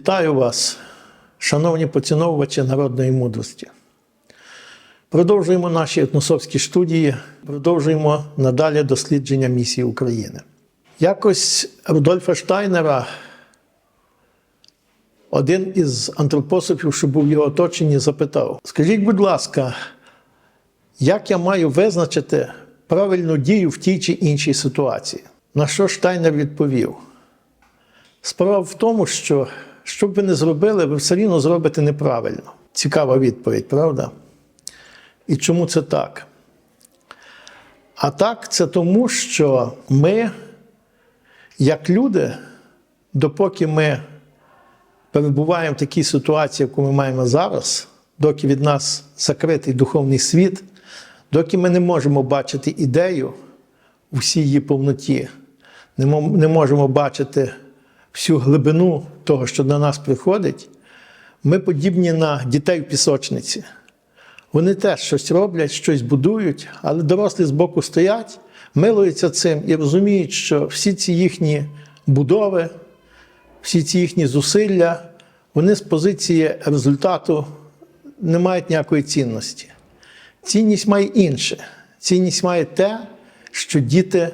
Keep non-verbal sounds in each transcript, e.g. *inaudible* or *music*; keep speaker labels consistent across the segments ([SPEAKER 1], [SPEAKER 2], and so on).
[SPEAKER 1] Вітаю вас, шановні поціновувачі народної мудрості. Продовжуємо наші етносовські студії, продовжуємо надалі дослідження місії України. Якось Рудольфа Штайнера, один із антропософів, що був в його оточенні, запитав: Скажіть, будь ласка, як я маю визначити правильну дію в тій чи іншій ситуації? На що Штайнер відповів? Справа в тому, що що б ви не зробили, ви все рівно зробите неправильно. Цікава відповідь, правда? І чому це так? А так, це тому, що ми, як люди, допоки ми перебуваємо в такій ситуації, яку ми маємо зараз, доки від нас закритий духовний світ, доки ми не можемо бачити ідею у всій її повноті, не можемо бачити всю глибину того, що до нас приходить, ми подібні на дітей в пісочниці. Вони теж щось роблять, щось будують, але дорослі збоку стоять, милуються цим і розуміють, що всі ці їхні будови, всі ці їхні зусилля, вони з позиції результату не мають ніякої цінності. Цінність має інше. Цінність має те, що діти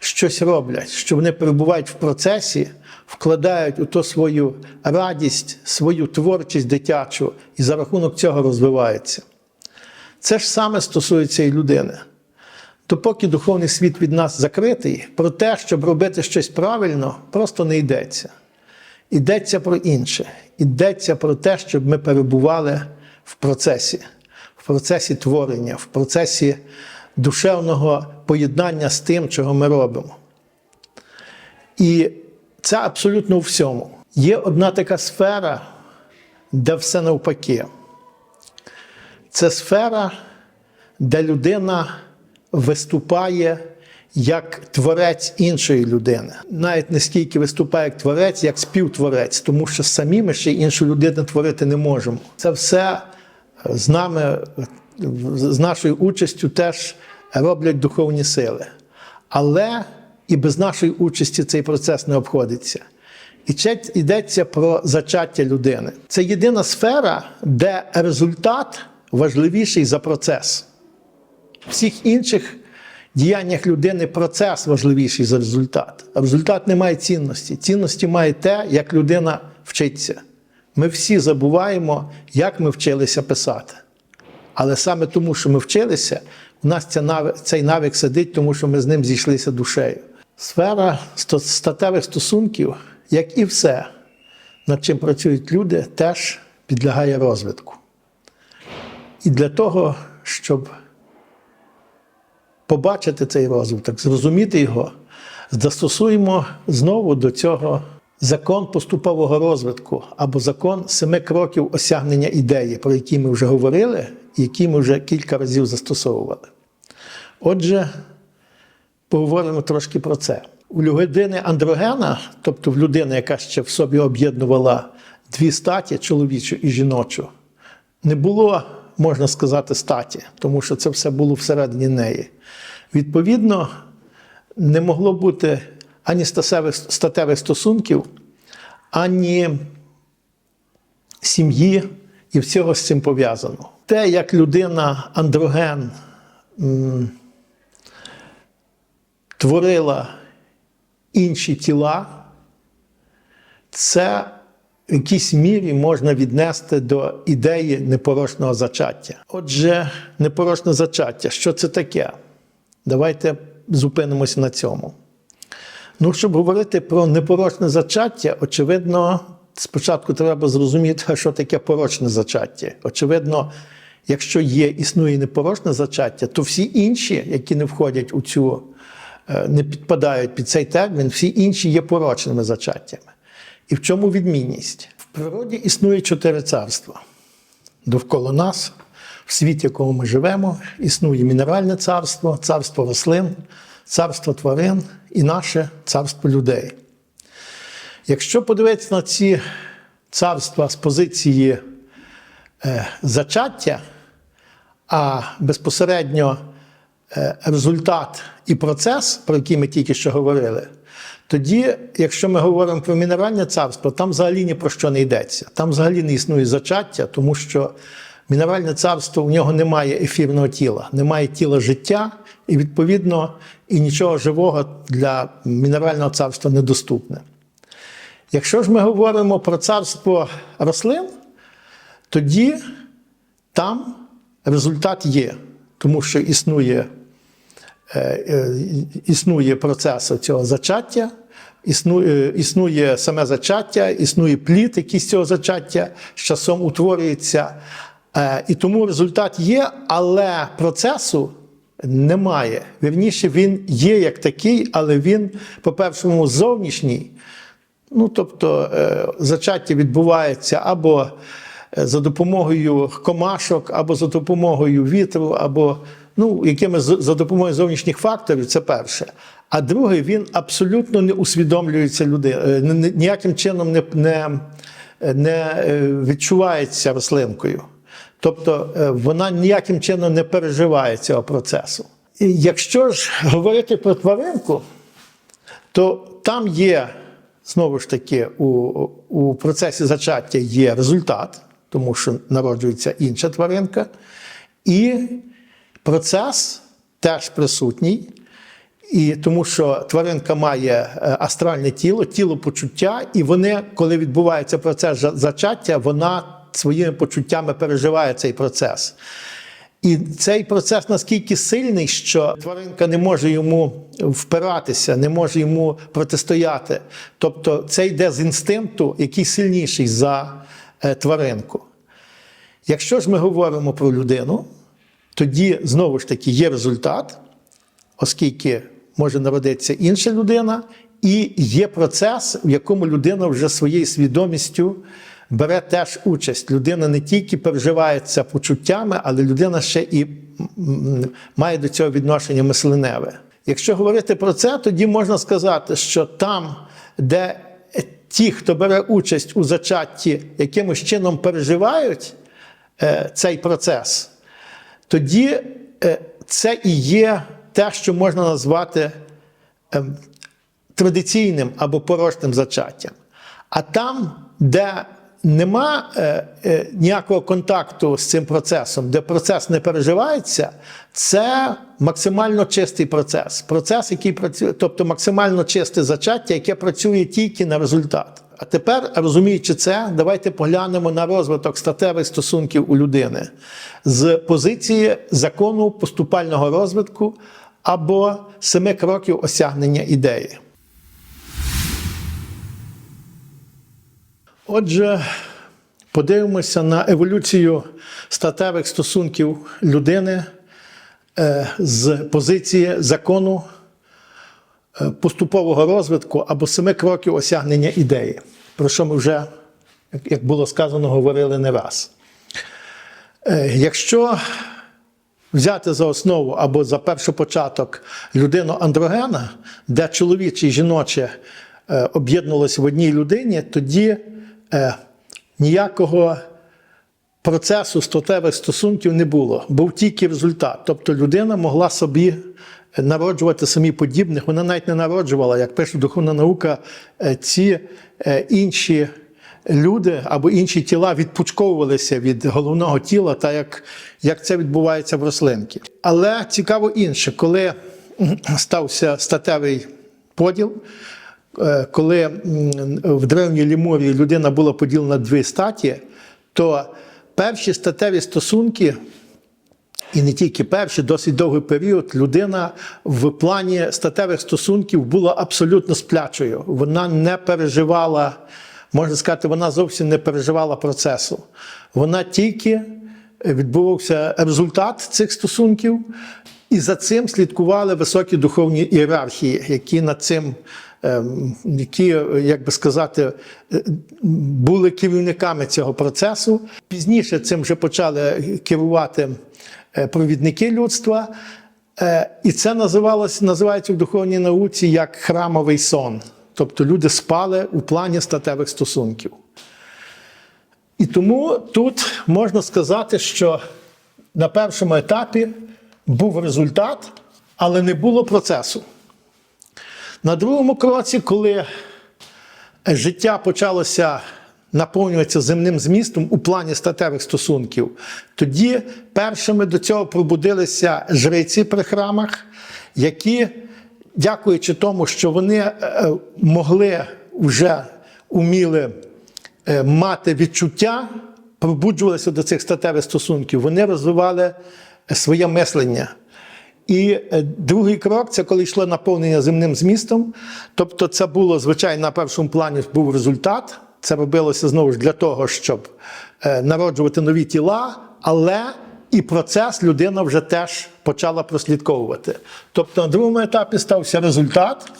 [SPEAKER 1] щось роблять, що вони перебувають в процесі, вкладають у то свою радість, свою творчість дитячу і за рахунок цього розвиваються. Це ж саме стосується і людини. Допоки духовний світ від нас закритий, про те, щоб робити щось правильно, просто не йдеться. Йдеться про інше. Йдеться про те, щоб ми перебували в процесі, в процесі творення, в процесі душевного поєднання з тим, чого ми робимо. І це абсолютно у всьому. Є одна така сфера, де все навпаки. Це сфера, де людина виступає як творець іншої людини. Навіть не скільки виступає як творець, як співтворець, тому що самі ми ще іншу людину творити не можемо. Це все з нами, з нашою участю теж роблять духовні сили. Але і без нашої участі цей процес не обходиться. І це йдеться про зачаття людини. Це єдина сфера, де результат важливіший за процес. В всіх інших діяннях людини процес важливіший за результат. А результат не має цінності. Цінності має те, як людина вчиться. Ми всі забуваємо, як ми вчилися писати. Але саме тому, що ми вчилися, у нас ця навик, цей навик сидить, тому що ми з ним зійшлися душею. Сфера статевих стосунків, як і все, над чим працюють люди, теж підлягає розвитку. І для того, щоб побачити цей розвиток, зрозуміти його, застосуємо знову до цього закон поступового розвитку або закон семи кроків осягнення ідеї, про які ми вже говорили, які ми вже кілька разів застосовували. Отже, поговоримо трошки про це. У людини андрогена, тобто в людини, яка ще в собі об'єднувала дві статі, чоловічу і жіночу, не було, можна сказати, статі, тому що це все було всередині неї. Відповідно, не могло бути ані статевих, стосунків, ані сім'ї і всього з цим пов'язано. Те, як людина андроген творила інші тіла, це в якійсь мірі можна віднести до ідеї непорочного зачаття. Отже, непорочне зачаття, що це таке? Давайте зупинимося на цьому. Ну, щоб говорити про непорочне зачаття, очевидно, спочатку треба зрозуміти, *laughs* що таке порочне зачаття. Очевидно, якщо є, існує непорочне зачаття, то всі інші, які не входять у цю, е, не підпадають під цей термін, всі інші є порочними зачаттями. І в чому відмінність? В природі існує чотири царства. Довкола нас, в світі, в якому ми живемо, існує мінеральне царство, царство рослин, царство тварин і наше царство людей. Якщо подивитися на ці царства з позиції е, зачаття, а безпосередньо е, результат і процес, про який ми тільки що говорили, Тоді, якщо ми говоримо про мінеральне царство, там взагалі ні про що не йдеться. Там взагалі не існує зачаття, тому що мінеральне царство у нього немає ефірного тіла, немає тіла життя, і відповідно і нічого живого для мінерального царства недоступне. Якщо ж ми говоримо про царство рослин, тоді там результат є, тому що існує, е, е, існує процес цього зачаття, існує, існує саме зачаття, існує плід, який з цього зачаття з часом утворюється. Е, І тому результат є, але процесу немає. Вірніше, він є як такий, але він, по-першому, зовнішній. Ну, тобто, е, зачаття відбувається або е, за допомогою комашок, або за допомогою вітру, або ну, якими за допомогою зовнішніх факторів, це перше. А друге, він абсолютно не усвідомлюється люди, ніяким чином не, не, не е, відчувається рослинкою. Тобто е, вона ніяким чином не переживає цього процесу. І якщо ж говорити про тваринку, то там є знову ж таки у, у процесі зачаття є результат, тому що народжується інша тваринка, і процес теж присутній. І тому що тваринка має е, астральне тіло, тіло почуття, і вони, коли відбувається процес зачаття, вона своїми почуттями переживає цей процес. І цей процес наскільки сильний, що тваринка не може йому впиратися, не може йому протистояти. Тобто це йде з інстинкту, який сильніший за тваринку. Якщо ж ми говоримо про людину, тоді знову ж таки є результат, оскільки може народитися інша людина, і є процес, в якому людина вже своєю свідомістю бере теж участь. Людина не тільки переживається почуттями, але людина ще і має до цього відношення мисленеве. Якщо говорити про це, тоді можна сказати, що там, де ті, хто бере участь у зачатті, якимось чином переживають е, цей процес, тоді е, це і є те, що можна назвати ем, традиційним або порожним зачаттям. А там, де нема е, е, ніякого контакту з цим процесом, де процес не переживається, це максимально чистий процес. Процес, який працює, тобто максимально чисте зачаття, яке працює тільки на результат. А тепер, розуміючи це, давайте поглянемо на розвиток статевих стосунків у людини з позиції закону поступального розвитку або семи кроків осягнення ідеї. Отже, подивимося на еволюцію статевих стосунків людини е, з позиції закону е, поступового розвитку або семи кроків осягнення ідеї, про що ми вже, як- було сказано, говорили не раз. Е, Якщо взяти за основу або за першопочаток людину андрогена, де чоловіче і жіноче об'єднувалося в одній людині, тоді е, ніякого процесу статевих стосунків не було. Був тільки результат. Тобто людина могла собі народжувати самі подібних. Вона навіть не народжувала, як пише духовна наука, е, ці е, інші люди або інші тіла відпучковувалися від головного тіла, так як, як це відбувається в рослинки. Але цікаво інше, коли стався статевий поділ, коли в древній Лімурії людина була поділена на дві статі, то перші статеві стосунки і не тільки перший, досить довгий період людина в плані статевих стосунків була абсолютно сплячою. Вона не переживала, можна сказати, вона зовсім не переживала процесу. Вона тільки відбувався результат цих стосунків, і за цим слідкували високі духовні ієрархії, які над цим. ем, Які, як би сказати, е, були керівниками цього процесу. Пізніше цим вже почали керувати е, провідники людства. Е, І це називалося, називається в духовній науці як храмовий сон. Тобто люди спали у плані статевих стосунків. І тому тут можна сказати, що на першому етапі був результат, але не було процесу. На другому кроці, коли життя почалося наповнюватися земним змістом у плані статевих стосунків, тоді першими до цього пробудилися жриці при храмах, які, дякуючи тому, що вони е, могли вже уміли е, мати відчуття, пробуджувалися до цих статевих стосунків, вони розвивали своє мислення. І е, другий крок це коли йшло наповнення земним змістом. Тобто, це було, звичайно, на першому плані був результат. Це робилося знову ж для того, щоб е, народжувати нові тіла, але і процес людина вже теж почала прослідковувати. Тобто на другому етапі стався результат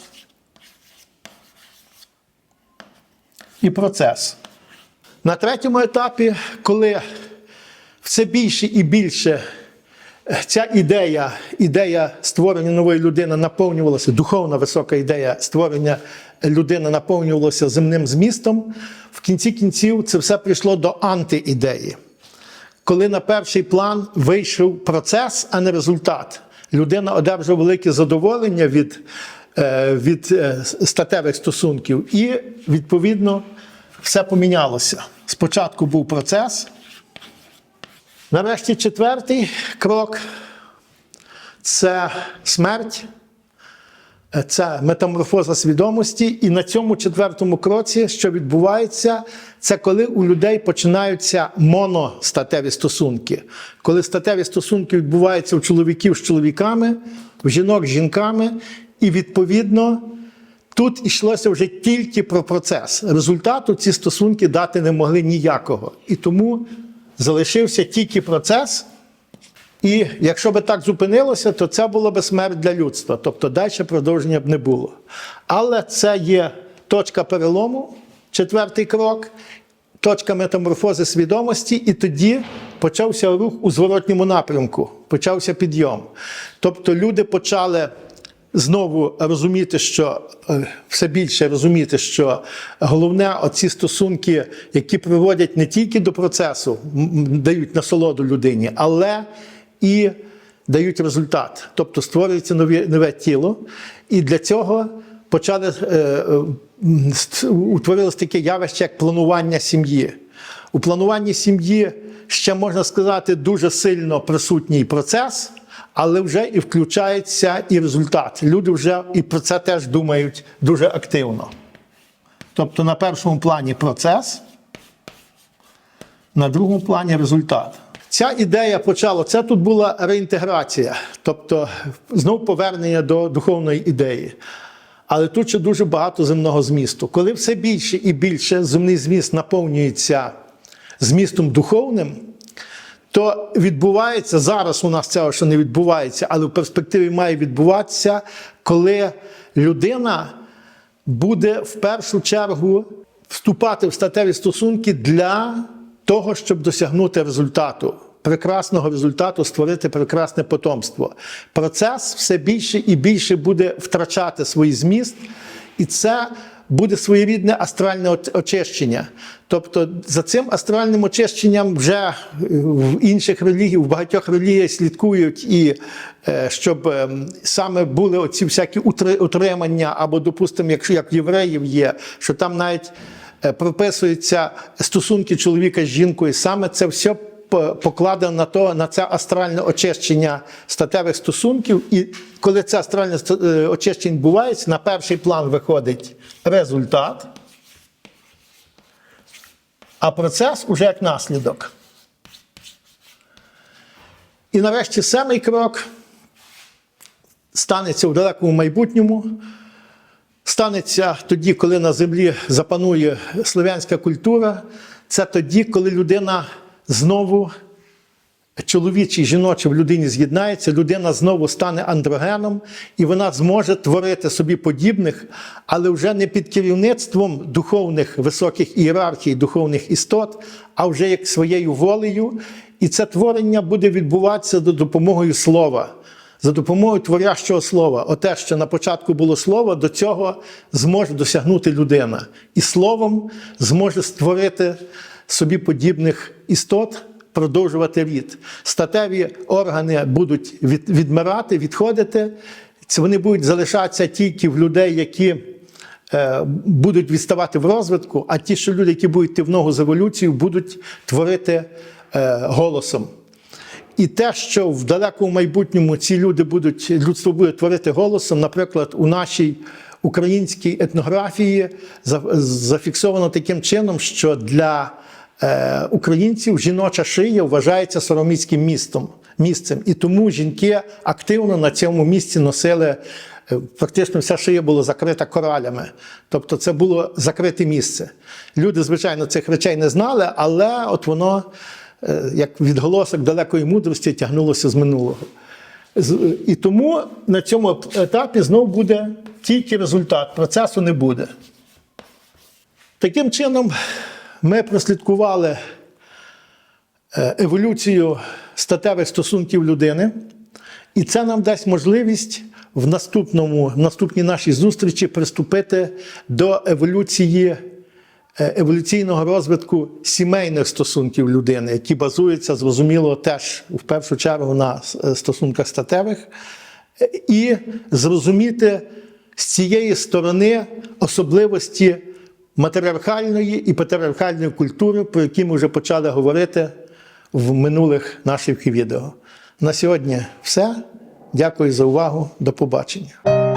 [SPEAKER 1] і процес. На третьому етапі, коли все більше і більше ця ідея, ідея створення нової людини наповнювалася, духовна висока ідея створення людини наповнювалася земним змістом, в кінці кінців це все прийшло до антиідеї. Коли на перший план вийшов процес, а не результат, людина одержала велике задоволення від, е, від е, статевих стосунків, і, відповідно, все помінялося. Спочатку був процес. Нарешті четвертий крок це смерть, це метаморфоза свідомості. І на цьому четвертому кроці, що відбувається, це коли у людей починаються моностатеві стосунки. Коли статеві стосунки відбуваються у чоловіків з чоловіками, у жінок з жінками, і відповідно. Тут йшлося вже тільки про процес. Результату ці стосунки дати не могли ніякого. І тому залишився тільки процес. І якщо би так зупинилося, то це було б смерть для людства. Тобто далі продовження б не було. Але це є точка перелому, четвертий крок, точка метаморфози свідомості, і тоді почався рух у зворотньому напрямку, почався підйом. Тобто люди почали. Знову розуміти, що е, все більше розуміти, що головне оці стосунки, які приводять не тільки до процесу, дають насолоду людині, але і дають результат. Тобто створюється нові, нове тіло. І для цього почали е, е, утворилось таке явище, як планування сім'ї. У плануванні сім'ї ще можна сказати дуже сильно присутній процес але вже і включається і результат. Люди вже і про це теж думають дуже активно. Тобто на першому плані процес, на другому плані результат. Ця ідея почала, це тут була реінтеграція, тобто знов повернення до духовної ідеї. Але тут ще дуже багато земного змісту. Коли все більше і більше земний зміст наповнюється змістом духовним, то відбувається зараз. У нас цього ще не відбувається, але в перспективі має відбуватися, коли людина буде в першу чергу вступати в статеві стосунки для того, щоб досягнути результату. Прекрасного результату створити прекрасне потомство. Процес все більше і більше буде втрачати свій зміст, і це буде своєрідне астральне очищення. Тобто за цим астральним очищенням вже е, в інших релігіях, в багатьох релігіях слідкують, і е, щоб е, саме були оці всякі утримання, або, допустимо, якщо як євреїв є, що там навіть прописуються стосунки чоловіка з жінкою, саме це все по- покладено на то, на це астральне очищення статевих стосунків. І коли це астральне е, очищення відбувається, на перший план виходить результат, а процес уже як наслідок. І нарешті самий крок станеться у далекому майбутньому. Станеться тоді, коли на землі запанує слов'янська культура. Це тоді, коли людина знову чоловіче і жіноче в людині з'єднається, людина знову стане андрогеном, і вона зможе творити собі подібних, але вже не під керівництвом духовних високих ієрархій, духовних істот, а вже як своєю волею. І це творення буде відбуватися за допомогою слова. За допомогою творящого слова, оте, що на початку було слово, до цього зможе досягнути людина. І словом зможе створити собі подібних істот, продовжувати рід. Статеві органи будуть від, відмирати, відходити. Вони будуть залишатися тільки в людей, які е, будуть відставати в розвитку, а ті, що люди, які будуть йти в ногу з еволюцією, будуть творити е, голосом. І те, що в далекому майбутньому ці люди будуть, людство буде творити голосом, наприклад, у нашій українській етнографії зафіксовано таким чином, що для е, українців жіноча шия вважається сороміцьким містом, місцем. І тому жінки активно на цьому місці носили. е, Фактично вся шия була закрита коралями, тобто це було закрите місце. Люди, звичайно, цих речей не знали, але от воно е, як відголосок далекої мудрості тягнулося з минулого. І тому на цьому етапі знову буде тільки результат, процесу не буде. Таким чином, ми прослідкували е, еволюцію статевих стосунків людини, і це нам дасть можливість в наступному, в наступній нашій зустрічі приступити до еволюції е, еволюційного розвитку сімейних стосунків людини, які базуються, зрозуміло, теж в першу чергу на е, стосунках статевих, і зрозуміти з цієї сторони особливості матріархальної і патріархальної культури, про які ми вже почали говорити в минулих наших відео. На сьогодні все. Дякую за увагу. До побачення.